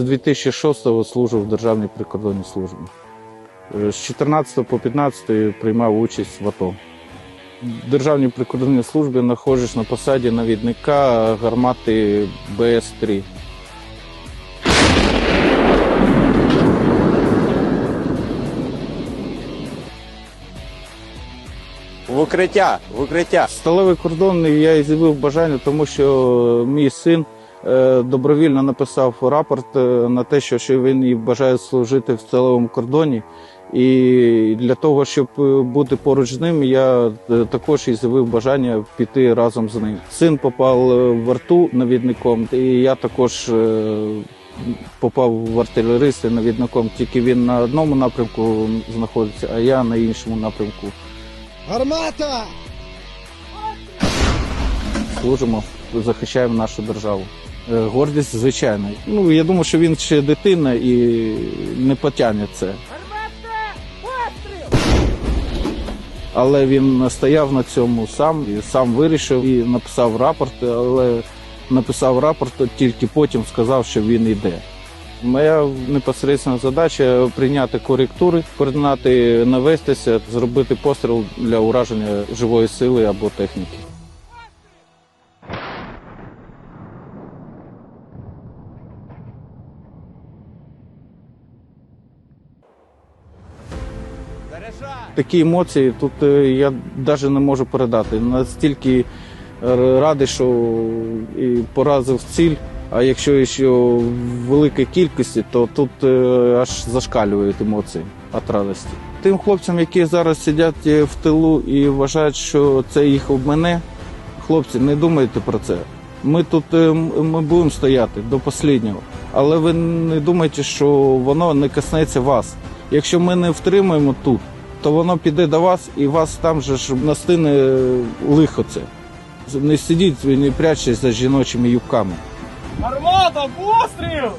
З 2006-го служив в Державній прикордонній службі. Е, З 14 по 15 приймав участь в АТО. В Державній прикордонній службі знаходжусь на посаді навідника гармати БС-3. В укриття, в укриття. Сталевий кордон я і з'явив бажання, тому що мій син добровільно написав рапорт е, на те, що, він і бажає служити в сталевому кордоні. І для того, щоб е, бути поруч з ним, я е, також і з'явив бажання піти разом з ним. Син попав е, в арту навідником, і я також е, попав в артилеристи навідником. Тільки він на одному напрямку знаходиться, а я на іншому напрямку. Гармата! служимо, захищаємо нашу державу. Е, Гордість, звичайно. Ну я думаю, що він ще дитина і не потягне це. Але він настояв на цьому сам і сам вирішив і написав рапорт, але написав рапорт тільки потім сказав, що він йде. Моя непосередня задача прийняти коректури, координати, навестися, зробити постріл для ураження живої сили або техніки. Такі емоції тут е, я навіть не можу передати. Настільки радий, що і поразив ціль. А якщо ще в великій кількості, то тут е, аж зашкалюють емоції від радості. Тим хлопцям, які зараз сидять е, в тилу і вважають, що це їх обмене, хлопці, не думайте про це. Ми тут ми будемо стояти до останнього. Але ви не думайте, що воно не коснеться вас. Якщо ми не втримаємо тут, то воно піде до вас і вас там же ж настине лихо це. Не сидіть, не прячьтесь за жіночими юбками. Гармата, постріл!